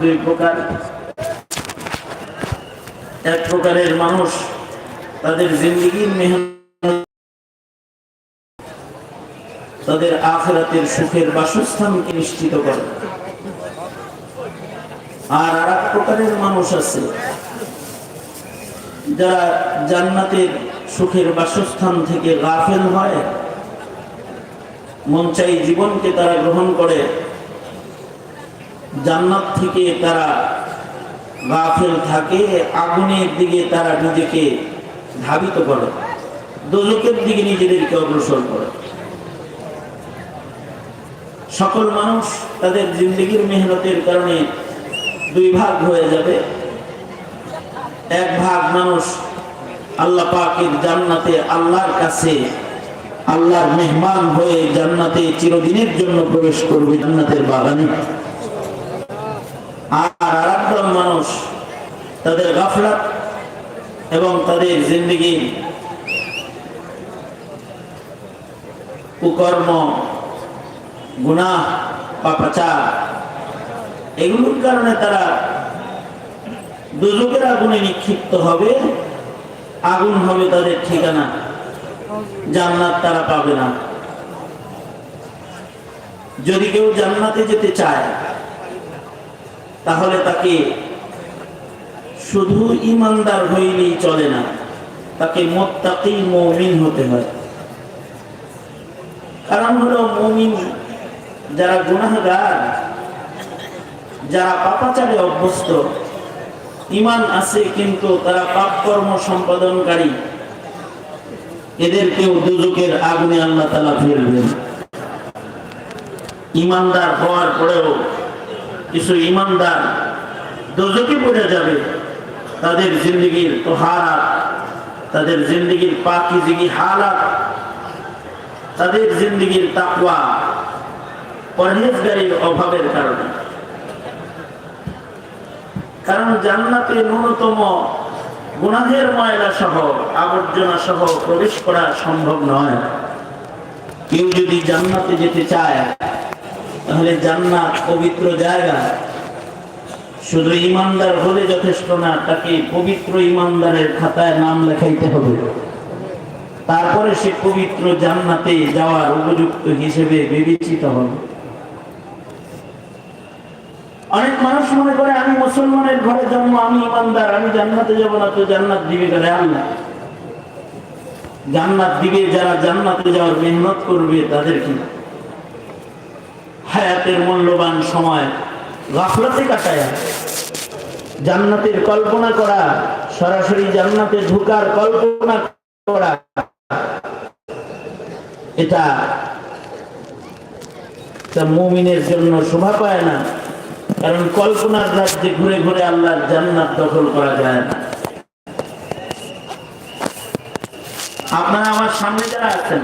দুই প্রকার। এক প্রকারের মানুষ তাদের জিন্দগির মেহনত তাদের আখেরাতের সুখের বাসস্থানকে নিশ্চিত করে। আর আর এক প্রকারের মানুষ আছে যারা জান্নাতের সুখের বাসস্থান থেকে গাফেল হয়, মন চাই জীবনকে তারা গ্রহণ করে। জান্নাত থেকে তারা গাফেল থাকে, আগুনের দিকে তারা নিজেকে ধাবিত করে। দোজকের দিকে নিজেদেরকে অগ্রসর করে। সকল মানুষ তাদের জিন্দগির মেহনতের কারণে দুই ভাগ হয়ে যাবে। এক ভাগ মানুষ আল্লাহ পাকের জান্নাতে আল্লাহর কাছে আল্লাহর মেহমান হয়ে জান্নাতে চিরদিনের জন্য প্রবেশ করবে জান্নাতের বাগানে। মানুষ, তাদের গাফলাত এবং তাদের জিন্দগি, কুকর্ম, গুনাহ পাপাচার এগুলোর কারণে তারা দুজকের আগুনে নিক্ষিপ্ত হবে, আগুন হবে তাদের ঠিকানা। জান্নাত তারা পাবে না। যদি কেউ জান্নাতে যেতে চায়, তাহলে তাকে শুধু ইমানদার হইলেই চলে না, তাকে মোত্তাকি মৌমিন হতে হয়। কারণ হলো মৌমিন যারা গুনাহগার, যারা পাপাচারে অভ্যস্ত ইমান আছে কিন্তু তারা পাপ কর্ম সম্পাদনকারী। এদেরকেও দুজকের আগুনে আল্লাহ তালা ফেলবেন ইমানদার হওয়ার পরেও কিছু ইমানদার দোজকে পড়ে যাবে। তাদের জিন্দগির তোহারাত, তাদের জিন্দগির পাকিজিগি হালাত, তাদের জিন্দগির তাকওয়া পরহেজগারির অভাবের কারণে। কারণ জান্নাতে ন্যূনতম গুণাহের ময়লা সহ আবর্জনা সহ প্রবেশ করা সম্ভব নয়। কেউ যদি জান্নাতে যেতে চায়, তাহলে জান্নাত পবিত্র জায়গা। শুধু ইমানদার হলে যথেষ্ট না, তাকে পবিত্র ইমানদারের খাতায় নাম লেখাইতে হবে। তারপরে সে পবিত্র জান্নাতে যাওয়ার উপযুক্ত হিসেবে বিবেচিত হবে অনেক মানুষ মনে করে, আমি মুসলমানের ঘরে জন্ম, আমি ইমানদার, আমি জান্নাতে যাব না তো জান্নাত দিবে গেলে আল্লাহ জান্নাত দিবে, যারা জান্নাতে যাওয়ার মেহনত করবে তাদের কি? হায়াতের মূল্যবান সময় গাফলাতে কাটায়, জান্নাতের কল্পনা করা, সরাসরি জান্নাতে ঢুকার কল্পনা করা, এটা মুমিনের জন্য শোভা পায় না। কারণ কল্পনার রাজ্যে ঘুরে ঘুরে আল্লাহর জান্নাত দখল করা যায় না। আপনারা আমার সামনে যারা আছেন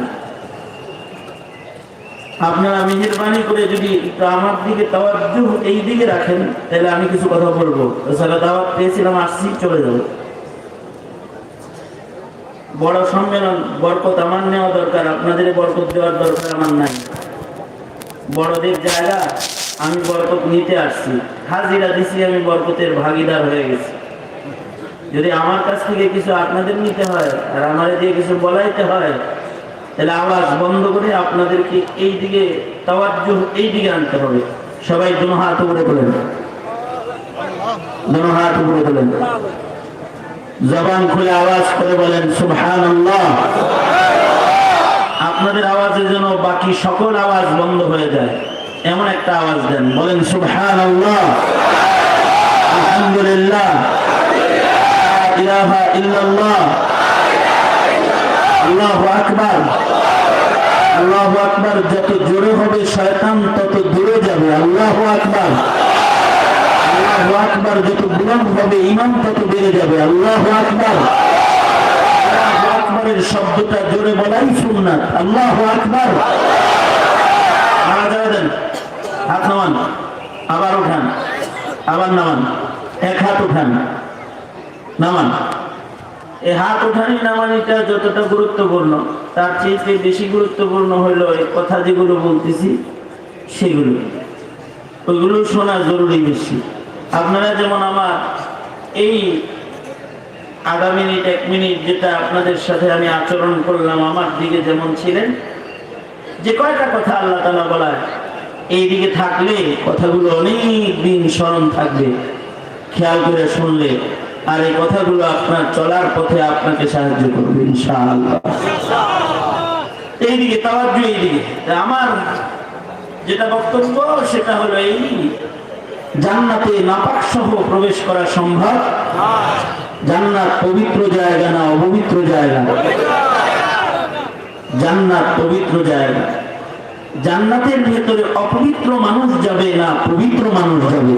আপনারা মেহরবানি করে যদি আমার দিকে এই দিকে রাখেন, তাহলে আমি কিছু কথা বলব। দাওয়াত পেয়েছিলাম, আসছি, চলে যাব। বড় সম্মেলন, বরকত আমার নেওয়া দরকার, আপনাদের বরকত দেওয়ার দরকার আমার নাই। বড়দের জায়গা, আমি বরকত নিতে আসছি। হাজিরা দিছি, আমি বরকতের ভাগিদার হয়ে গেছি। যদি আমার কাছ থেকে কিছু আপনাদের নিতে হয়, আর আমার দিয়ে কিছু বলাইতে হয় তাহলে আওয়াজ বন্ধ করে আপনাদেরকে এই দিকে এই দিকে আনতে হবে। সবাই দুনো হাত উপরে তোলেন। দুনো হাত উপরে তোলেন। জবান খুলে আওয়াজ করে বলেন সুবহান আপনাদের আওয়াজে যেন বাকি সকল আওয়াজ বন্ধ হয়ে যায়। এমন একটা আওয়াজ দেন, বলেন সুবহান আলহামদুলিল্লাহ। ইলাহা ইল্লাল্লাহ। আল্লাহু আকবার আল্লাহু আকবার যত জোরে হবে শয়তান তত দূরে যাবে আল্লাহু আকবার আল্লাহু আকবার যত বুলন্দ হবে ইমান তত বেড়ে যাবে? আল্লাহু আকবার। আকবারের শব্দটা জোরে বলাই সুন্নাত। আল্লাহু আকবার। হাত নামান। আবার উঠান। আবার নামান। এক হাত উঠান। নামান। হাত উঠানি যতটা গুরুত্বপূর্ণ, তার চেয়ে বেশি গুরুত্বপূর্ণ হইল এই কথা যেগুলো বলতেছি, সেগুলো। ওইগুলো শোনা জরুরি বেশি। আপনারা যেমন আমার এই আধা মিনিট, এক মিনিট যেটা আপনাদের সাথে আমি আচরণ করলাম, আমার দিকে যেমন ছিলেন, যে কয়টা কথা আল্লাহ তালা বলায় এই দিকে থাকলে কথাগুলো অনেক দিন স্মরণ থাকবে, খেয়াল করে শুনলে, আর এই কথাগুলো আপনার চলার পথে আপনাকে সাহায্য করবে, ইনশাআল্লাহ। এইদিকে, তাওয়াজ্জু এইদিকে আমার যেটা বক্তব্য, সেটা হলো এই জান্নাতে নাপাক সহ প্রবেশ করা সম্ভব? জান্নাত পবিত্র জায়গা না অপবিত্র জায়গা? জান্নাত পবিত্র জায়গা। জান্নাতের ভেতরে অপবিত্র মানুষ যাবে না পবিত্র মানুষ যাবে?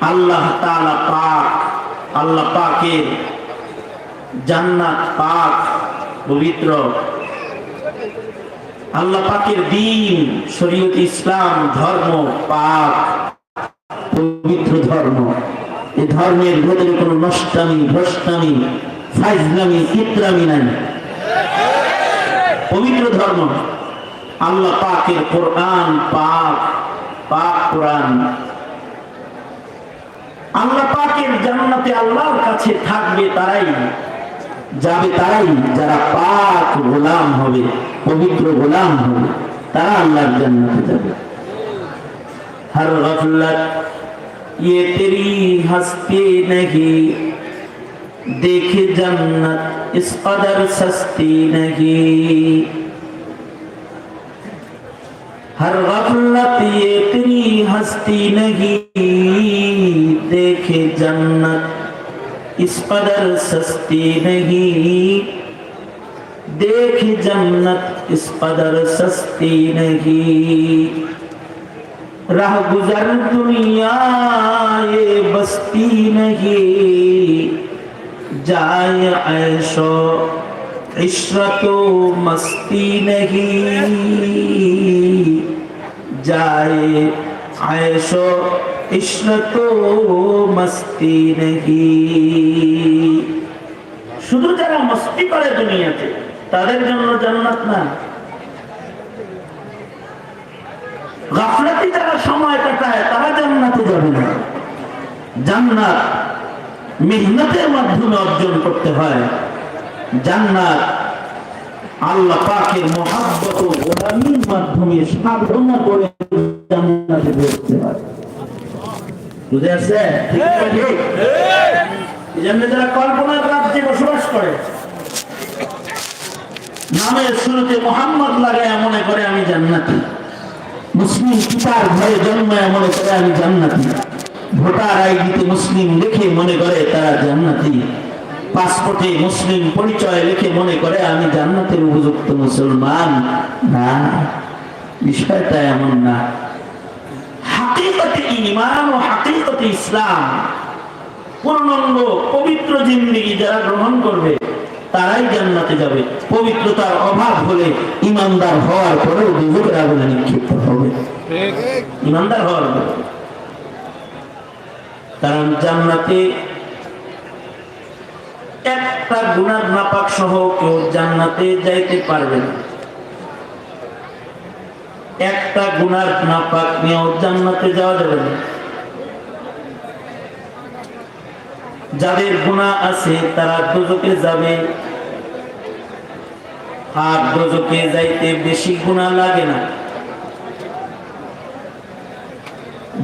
আল্লাহ তাআলা পাক, আল্লাহ পাকের জান্নাত পাক পবিত্র আল্লাহ পাকের দিন, শরীয়ত ইসলাম, ধর্ম, পাক, পবিত্র ধর্ম। এই ধর্মের ভেতরে কোনো নষ্টামি, ভ্রষ্টামি, ফাইজলামি, ইত্রামি নাই। পবিত্র ধর্ম। আল্লাহ পাকের কোরআন, পাক পাক কোরআন। আল্লাহ পাকের জান্নাতে আল্লাহর কাছে থাকবে তারাই যাবে তারাই যারা পাক গোলাম হবে পবিত্র গোলাম হবে তারা আল্লাহর জান্নাতে যাবে हर गफलत ये तेरी हस्ती नहीं देख जन्नत इस कदर सस्ती नहीं हर गफलत ये तेरी हस्ती नहीं देख जन्नत इस कदर सस्ती नहीं। देख जन्नत इस कदर सस्ती नहीं। राह गुजर दुनिया ये बस्ती नहीं। जाए ऐशो इशरतो मस्ती नहीं। जाए ऐशो মস্তি নেহি। শুধু যারা মস্তি করে দুনিয়াতে, তাদের জন্য জান্নাত না। গাফলাতি যারা সময় কাটায়, তারা জান্নাতে যাবে না। জান্নাত মেহনতের মাধ্যমে অর্জন করতে হয়। জান্নাত আল্লাহ পাকের মহাব্বত ও গোলামীর মাধ্যমে সাধনা করে জান্নাতে পৌঁছতে হয়। বুঝে আসছে? ঠিক না ঠিক? এই জন্য যারা কল্পনার রাজ্যে বসবাস করে নামের শুরুতে মোহাম্মদ লাগায় মনে করে আমি জান্নাতি। মুসলিম পিতার ঘরে জন্মায় মনে করে আমি জান্নাতি। ভোটার আইডিতে মুসলিম লিখে মনে করে তারা জান্নাতি। পাসপোর্টে মুসলিম পরিচয় লিখে মনে করে আমি জান্নাতের উপযুক্ত মুসলমান। না বিষয়টা এমন না। হাকিকতে ইমান ও হাকিকতে ইসলাম। পূর্ণাঙ্গ, পবিত্র জিন্দিগি যারা গ্রহণ করবে, তারাই জান্নাতে যাবে। পবিত্রতার অভাব হলে ইমানদার হওয়ার পরেও দুজকের আগুনে নিক্ষিপ্ত হবে। ইমানদার হওয়ার পরে কারণ জান্নাতে একটা গুণার নাপাক সহ কেউ জান্নাতে যাইতে পারবে না। একটা গুণার নাপাক নিয়েও জান্নাতে যাওয়া যাবে না। যাদের গুণা আছে তারা দুজকে যাবে। আর দুজকে যাইতে বেশি গুণা লাগে না।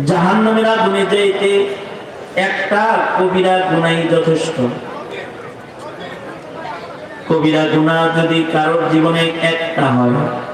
জাহান নামের আগুনে যাইতে একটা কবিরা গুণাই যথেষ্ট। কবিরা গুণা যদি কারোর জীবনে একটা হয়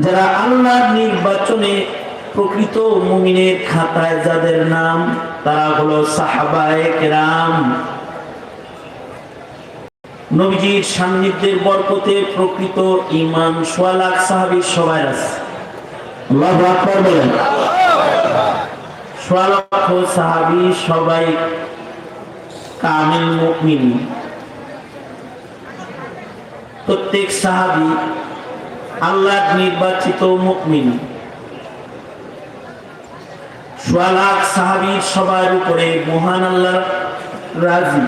যারা আল্লাহর নির্বাচনে প্রকৃত মুমিনের খাতায় যাদের নাম তারা হলো সাহাবায়ে কেরাম। নবীজির সান্নিধ্যের বরকতে প্রকৃত ইমান সোয়া লাখ সাহাবীর সবাই আছে। বলেন। সোয়া লক্ষ সাহাবি সবাই কামিল মুমিন। প্রত্যেক সাহাবি আল্লাহর নির্বাচিত মুমিন। সোয়া লাখ সাহাবির সবার উপরে মহান আল্লাহ রাজি।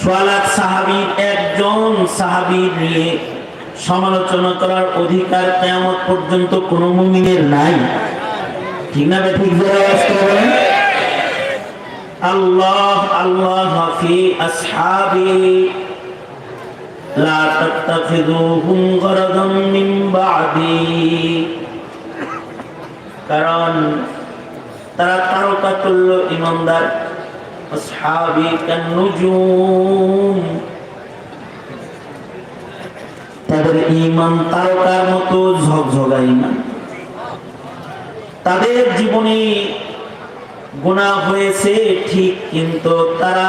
সোয়া লাখ সাহাবির একজন সাহাবির নিয়ে সমালোচনা করার অধিকার কেমন পর্যন্ত কোন মুমিনের নাই। ঠিক ঠিক আল্লাহ আল্লাহ ফি আসহাবি। কারণ তারা ইমানদার তাদের ইমান তারকার মতো ঝকঝকা ইমান। তাদের জীবনে গুণা হয়েছে, ঠিক কিন্তু তারা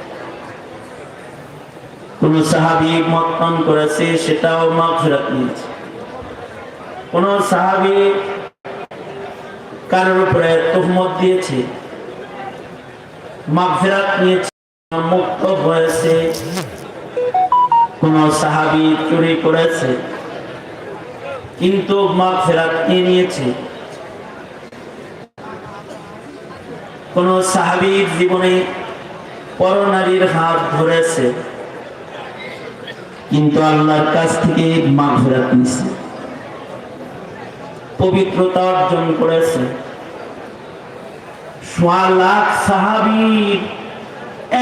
কোন সাহাবি মদ পান করেছে, সেটাও মাগফিরাত নিয়েছে। কোন সাহাবি কারোর উপরে তহমত দিয়েছে, মাগফিরাত নিয়েছে, মুক্ত হয়েছে। কোন সাহাবি চুরি করেছে, কিন্তু মাগফিরাত নিয়ে নিয়েছে? কোন সাহাবীর জীবনে পরনারীর হাত ধরেছে কিন্তু আল্লাহর কাছ থেকে মাগফিরাত নিছে পবিত্রতা অর্জন করেছে।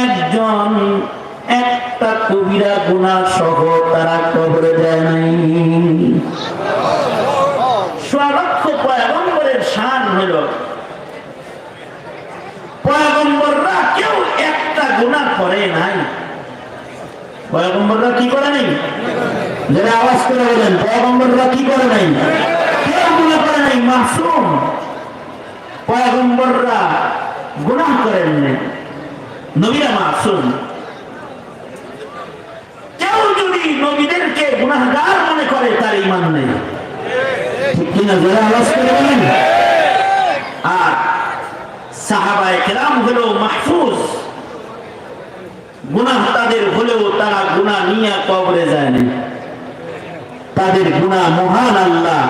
একজন একটা কবিরা গুণা সহ তারা কবরে যায় নাই। লক্ষ পয়গম্বরের শান হইল। পয়গম্বররা কেউ একটা গুণা করে নাই। পয়গম্বররা কি করে নাই? যারা আওয়াজ করে বলেন, পয়গম্বররা কি করে নাই? কেউ করে নাই মাসুম পয়গম্বররা গুনাহ করেন নাই। নবীরা মাসুম কেউ যদি নবীদেরকে গুনাহগার মনে করে, তার ইমান নেই। কিনা? যারা আওয়াজ করে বলেন। আর সাহাবায়ে কেরাম হলো মাহফুজ। গুনাহ তাদের হলেও তারা গুনাহ নিয়ে কবরে যায় না তাদের গুনাহ মহান আল্লাহ।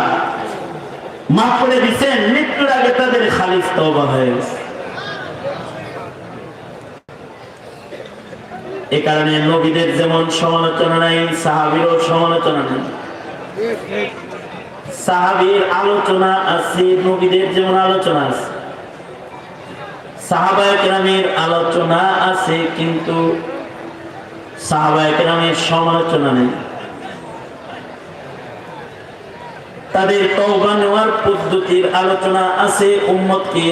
মাফ করে দিচ্ছেন মৃত্যুর আগে তাদের খালিস তওবা হয়ে এ কারণে নবীদের যেমন সমালোচনা নাই, সাহাবিরও সমালোচনা নেই। সাহাবির আলোচনা আছে, নবীদের যেমন আলোচনা আছে। আলোচনা আছে, কিন্তু সমালোচনা নেই। তাদের নেওয়ার পদ্ধতির আলোচনা আছে উম্মতকে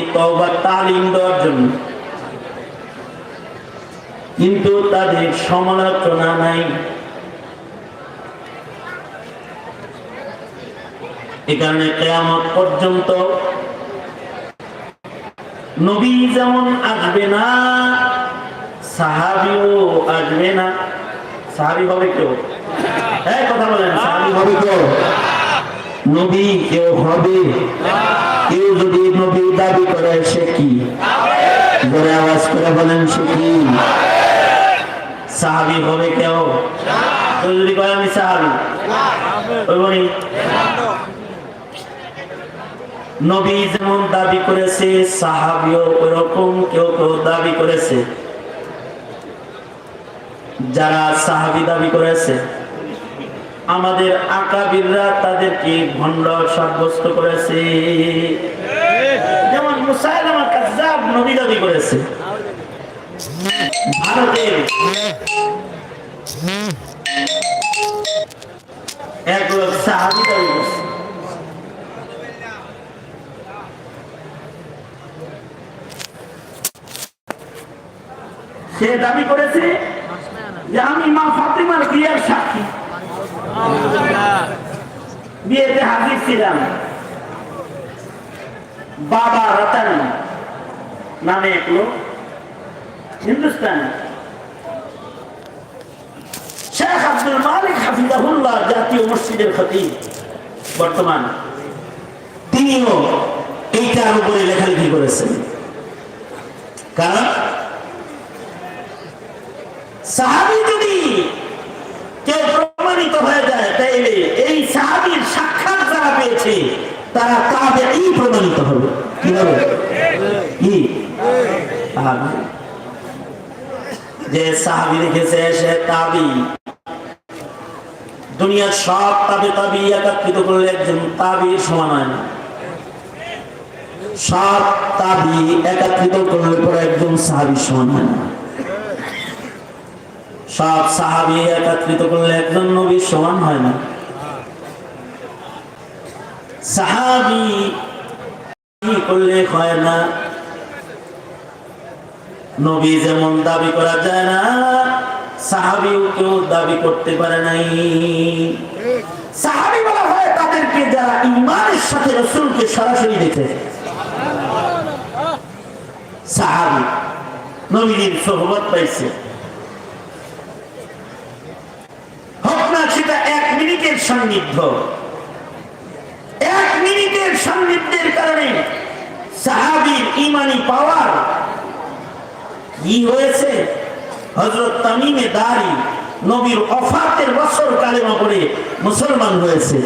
তালিম দেওয়ার জন্য। কিন্তু তাদের সমালোচনা নাই। এ কারণে কেয়ামত পর্যন্ত নবী যেমন আসবে না, সাহাবিও আসবে না। সাহাবি হবে কেউ? হ্যাঁ কথা বলেন, সাহাবি হবে কেউ? নবী কেউ হবে? কেউ যদি নবী দাবি করে, সে কি? জোরে আওয়াজ করে বলেন, সে কি? সাহাবি হবে কেউ? যদি কয়, আমি সাহাবি। নবী যেমন দাবি করেছে, সাহাবিও ওরকম, কেউ কেউ দাবি করেছে। যারা সাহাবি দাবি করেছে, আমাদের আকাবিররা তাদেরকে ভণ্ড সাব্যস্ত করেছে। যেমন নবী দাবি করেছে। ভারতের এক লোক সাহাবি দাবি করেছে। সে দাবি করেছে যে আমি মা ফাতিমার বিয়ের সাক্ষী। বিয়েতে হাজির ছিলাম। বাবা রতন নামে এক লোক, হিন্দুস্তান। শেখ আব্দুল মালিক হাফিজাহুল্লাহ জাতীয় মসজিদের খতিব, বর্তমান তিনিও এইটার উপরে লেখালেখি করেছেন। কারণ সাহাবি যদি কেউ প্রমাণিত হয়ে যায়, তাইলে এই সাহাবির সাক্ষাৎ যারা পেয়েছে, তারা তাবে এই প্রমাণিত হবে। কি হবে? কি? যে সাহাবি দেখেছে, সে তাবি দুনিয়ার সব তাবে তাবি একাত্রিত করলে একজন তাবির সমান হয় না। সব তাবি একাত্রিত করলে পরে একজন সাহাবি সমান হয় না। সব সাহাবি একত্রিত করলে একজন নবীর সমান হয় না। সাহাবি করলে হয় না। নবী যেমন দাবি করা যায় না, সাহাবিও কেউ দাবি করতে পারে নাই। সাহাবি বলা হয় তাদেরকে যারা ইমানের সাথে রসুলকে সরাসরি দেখে। সাহাবি নবীর সোহবত পাইছে হোক না সেটা এক মিনিটের সান্নিধ্য। এক মিনিটের সান্নিধ্যের কারণে সাহাবির ইমানি পাওয়ার কি হয়েছে? হজরত তামিমে দাঁড়ি নবীর অফাতের বছর কালেমা করে মুসলমান হয়েছে।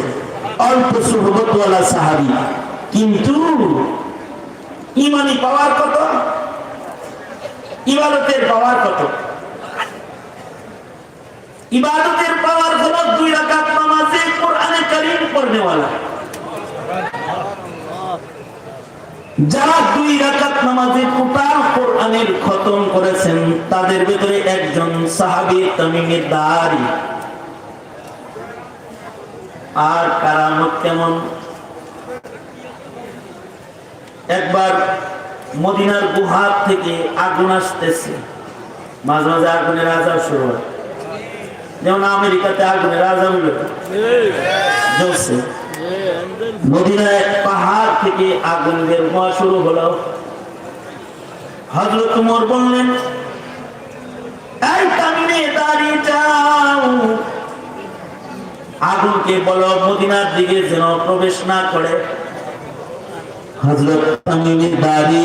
অল্প সুভবতওয়ালা সাহাবি। কিন্তু ইমানি পাওয়ার কত? ইবাদতের পাওয়ার কত? ইবাদতের পাওয়ার হলো দুই রাকাত নামাজে কোরআনে কারীম পড়নেওয়ালা। যারা দুই রাকাত নামাজে টোটাল কোরআনের খতম করেছেন, তাদের ভিতরে একজন সাহাবী তামিমে দারি আর কারামত কেমন? একবার মদিনার গুহার থেকে আগুন আসতেছে। মাঝে মাঝে আগুনের আজাব শুরু হয়। যেমন আমেরিকাতে আগুনের আজাব জ্বলছে মদিনায় পাহাড় থেকে আগুন বের হওয়া শুরু হলো। হজরত উমর বললেন আগুনকে বলো, মদিনার দিকে যেন প্রবেশ না করে। হজরত তামিমে দাঁড়ি,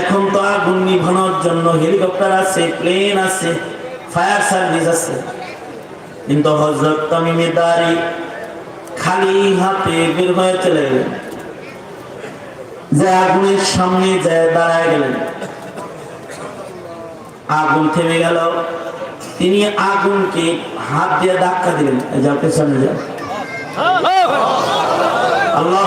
এখন তো আগুন নিভানোর জন্য হেলিকপ্টার আছে, প্লেন আছে। ফায়ার সার্ভিস আছে। কিন্তু হজরত তামিমে দাঁড়ি খালি হাতে বের হয়ে চলে গেলেন যে আগুনের সামনে যায় দাঁড়ায় গেলেন। আগুন থেমে গেল। তিনি আগুনকে হাত দিয়ে ধাক্কা দিলেন। যাও পেছনে যাও আল্লাহ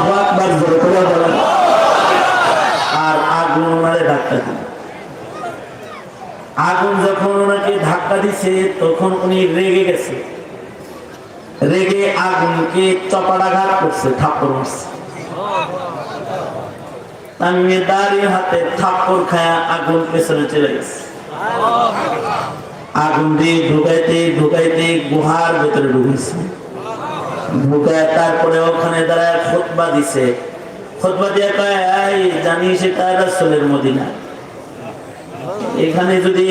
আর আগুন ওনারে ধাক্কা দিল আগুন যখন ওনাকে ধাক্কা দিছে, তখন উনি রেগে গেছে। রেগে আগুনকে চপাড়াঘাত করছে, থাপ্পড় মারছে। হাতে থাপ্পড় খায়া আগুন পেছনে চলে গেছে। আগুন দিয়ে ঢুকাইতে গুহার ভেতরে তারপরে ওখানে দাঁড়ায় দিছে। জানিস এটা রাসূলের মদিনা। এখানে যদি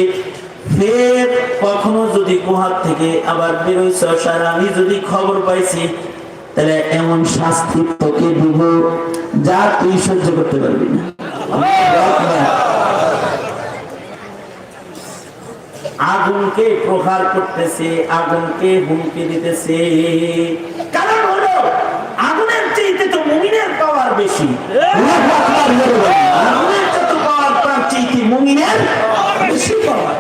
ফের কখনো যদি গুহার থেকে আবার বেরোইছ স্যার আমি যদি খবর পাইছি তাহলে এমন শাস্তি তোকে দিব যা তুই সহ্য করতে পারবি না। আগুনকে প্রহার করতেছে আগুনকে হুমকি দিতেছে। কারণ হলো আগুনের চাইতে তো মুমিনের পাওয়ার বেশি। আগুনের যত পাওয়ার তার চাইতে মুমিনের বেশি পাওয়ার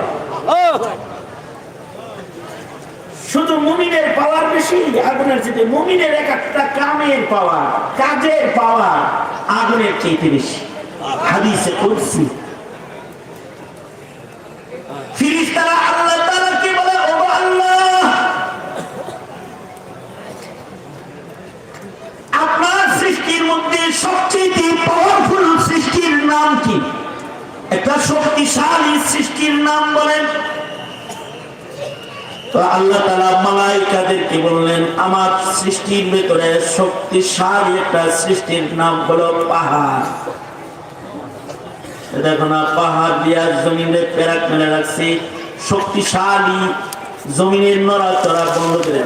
শুধু মুমিনের পাওয়ার বেশি আগুনের চাইতে মুমিনের এক একটা কামের পাওয়ার, কাজের পাওয়ার, আগুনের চাইতে বেশি। হাদিসে আল্লাহ আপনার সৃষ্টির মধ্যে সবচেয়ে পাওয়ারফুল সৃষ্টির নাম কি? একটা শক্তিশালী সৃষ্টির নাম বলেন আল্লাহ তালা মালাইকাদেরকে বললেন, আমার সৃষ্টির ভেতরে শক্তিশালী একটা সৃষ্টির নাম হলো পাহাড়। দেখো না, পাহাড় জমিনে মেলে রাখছি, শক্তিশালী জমিনের বন্ধ করে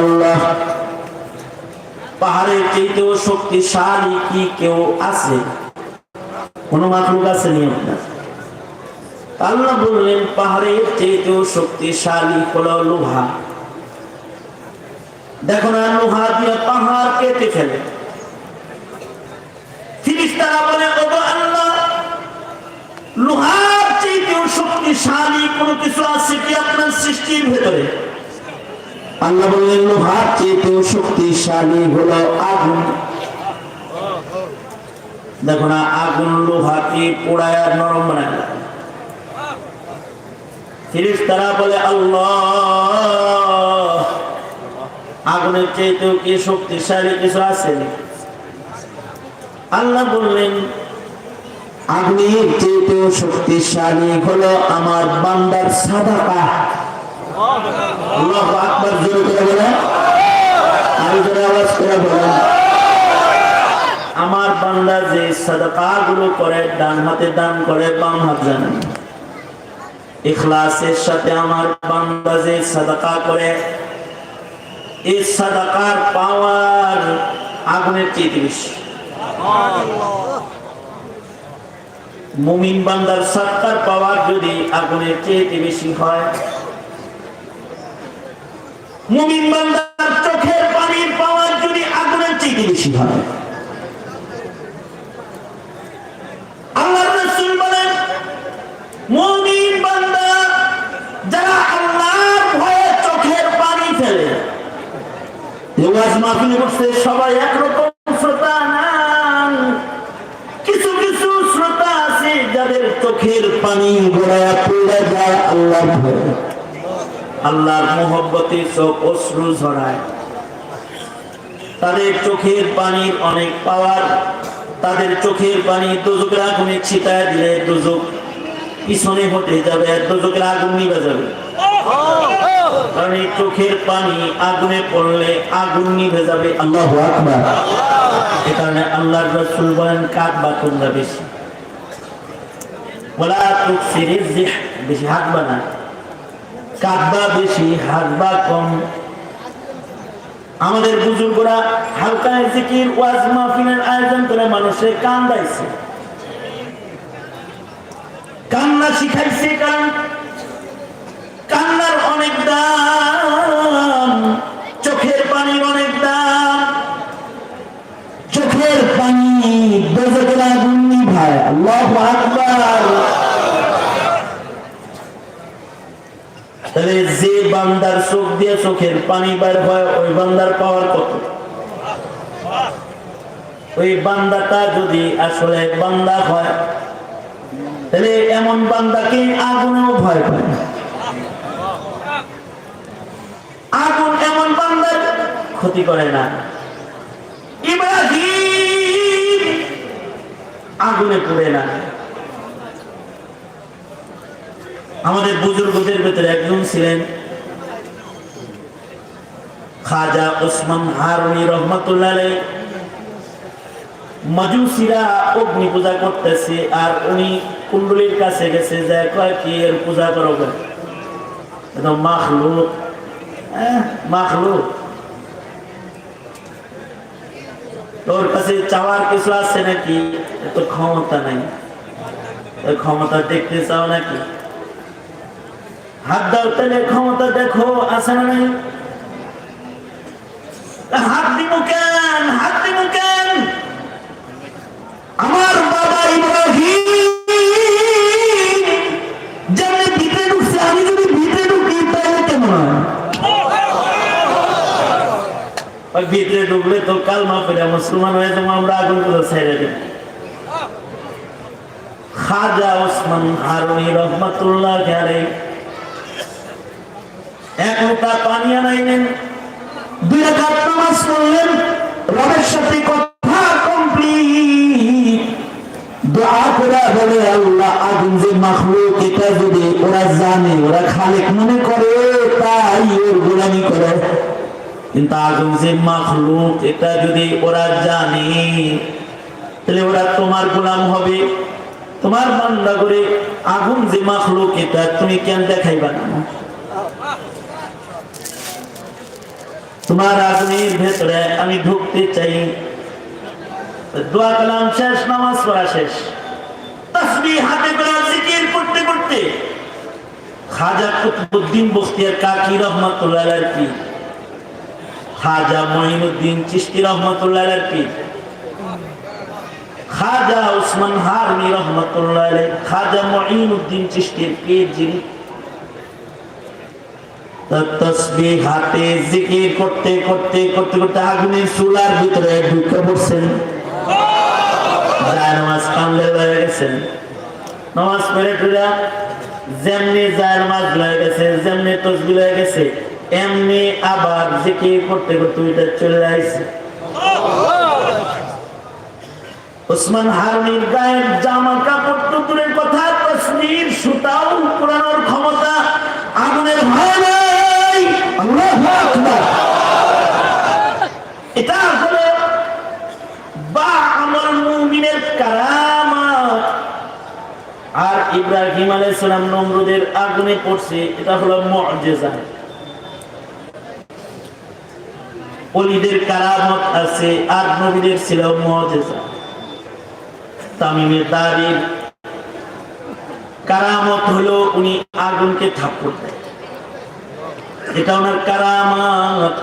আল্লাহ। পাহাড়ের চাইতেও শক্তিশালী কি কেউ আছে? কোন মাতৃক আছে নি আপনার? আল্লাহ বললেন, পাহাড়ের চাইতেও শক্তিশালী হলো লোহা। দেখো না, লোহা দিয়ে পাহাড় কেটে ফেলে। ফিরিস্তারা লোহার চাইতেও শক্তিশালী কোনো কিছু আছে কি আপনার সৃষ্টির ভেতরে? আল্লাহ বললেন, লোহার চেয়েতেও শক্তিশালী হলো আগুন। দেখো না, আগুন লোহাকে পোড়ায় নরম বানায়। ফিরিস্তারা বলে, আল্লাহ, আগুনের চেয়েতেও কি শক্তিশালী কিছু আছে আল্লাহ বললেন, আগুনের চেয়েতেও শক্তিশালী হলো আমার বান্দার সাদাকা। আল্লাহু আকবার করে বলেন। আমি জোরে আওয়াজ করে বলেন। আমার বান্দা যে গুলো করে, ডান হাতে দান করে, বাম হাত জানেন ইখলাসের সাথে আমার বান্দা যে সাদাকা করে, এই সাদাকার পাওয়ার আগুনের চেয়ে বেশি মুমিন বান্দার পাওয়ার যদি আগুনের চেয়ে বেশি হয়, মুমিন বান্দার চোখের পানির পাওয়ার যদি আগুনের চেয়ে বেশি হয়, আল্লাহর রাসূল বলেন মুমিন বান্দা যারা আল্লাহর ভয়ে চোখের পানি ফেলে ওয়াজ মাহফিলে বসে সবাই একরকম শ্রোতা না কিছু কিছু শ্রোতা আছে যাদের চোখের পানি গোড়ায় পড়ে যায় আল্লাহর ভয়ে আল্লাহর মোহব্বতে চোখ অশ্রু ঝরায়। তাদের চোখের পানির অনেক পাওয়ার, তাদের চোখের পানি দুজকের আগুনে ছিটায় দিলে দুজক পিছনে হতে যাবে আর দুজকের আগুন নিভে যাবে। চোখের পানি আগুনে পড়লে আগুন নিভে যাবে, আল্লাহ আকবার। এ কারণে বলেন তোমরা বেশি। বেশি হাঁটবা না। কাঁদবা বেশি কম। আমাদের বুজুর্গরা হালকা জিকির, ওয়াজ মাহফিলের আয়োজন করে মানুষের কান্দাইছে কান্না শিখাইছে কারণ কান্নার অনেক দাম। চোখের পানির অনেক দাম। চোখের পানি বেজের আগুন আল্লাহ আকবার। যে বান্দার চোখ দিয়ে চোখের পানি বের হয়, ওই বান্দার পাওয়ার কত? ওই বান্দাটা যদি আসলে বান্দা হয়, তাহলে এমন বান্দাকে আগুনেও ভয় পায় আগুন এমন বান্দার ক্ষতি করে না ইব্রাহিম আগুনে পুড়ে না আমাদের বুজুর্গদের ভেতরে একজন ছিলেন খাজা ওসমান হারুনি রহমতুল্লাহ। মাজুসিরা অগ্নি পূজা করতেছে আর উনি কুণ্ডলির কাছে গেছে যে কয় কি এর পূজা করো কেন? একদম মাখলুক মাখলুক। তোর কাছে চাওয়ার কিছু আছে নাকি? এত ক্ষমতা নাই। ওই ক্ষমতা দেখতে চাও নাকি? হাত দাও তাহলে ক্ষমতা দেখো, আছে না নাই? হাত দিব কেন? হাত দিব কেন? আমার ওই ভিতরে ঢুকলে তো কালমা পেরে মুসলমান হয়ে তো আমরা আগুন করে ছেড়ে দেব। খাজা ওসমান হারুনি রহমাতুল্লাহ ঘরে এক লোটা পানি আনাইলেন, দুই রাখাত নামাজ পড়লেন, রবের সাথে কথা কমপ্লিট। দোয়া করে বলে, আল্লাহ আগুন যে মাখলুক, এটা যদি ওরা জানে, ওরা খালেক মনে করে, তাই ওর গোলামি করে। কিন্তু আগুন যে মাখলুক, এটা যদি ওরা জানে, তাহলে ওরা তোমার গোলাম হবে। তোমার বান্দা করে আগুন যে মাখলুক এটা তুমি কেন দেখাইবা না? তোমার আগুনের ভেতরে আমি ঢুকতে চাই। দোয়া কালাম শেষ, নামাজ পড়া শেষ। তসবিহ হাতে করে জিকির করতে করতে খাজা কুতুবুদ্দিন বখতিয়ার কাকি রহমাতুল্লাহ আলাইহির পীর খাজা মঈনুদ্দিন চিশতি রহমাতুল্লাহ পীর। খাজা উসমান হারমি রহমাতুল্লাহ খাজা মঈনুদ্দিন চিশতির পীর যিনি। হাতে করতে করতে করতে গেছেন। নামাজ পড়ে যেমনি গেছে, যেমনি তসবিল হয়ে গেছে। এমনি আবার জিকির করতে করতে ওইটা চলে আসছে ওসমান হারমির গায়ের জামা কাপড় তো দূরের কথা, তসবির, সুতাও পুরানোর ক্ষমতা, আগুনের ভয় এটা মুমিনের কারামাত। আর ইব্রাহিম আলাইহিস সালাম নমরুদের আগুনে পড়ছে, এটা হলো মুআজিজা ওলিদের কারামত আছে, আর নবীদের ছিল মজেজা। তামিমের কারামত হলো উনি আগুনকে থাপ্পড় দেয়। এটা ওনার কারামত।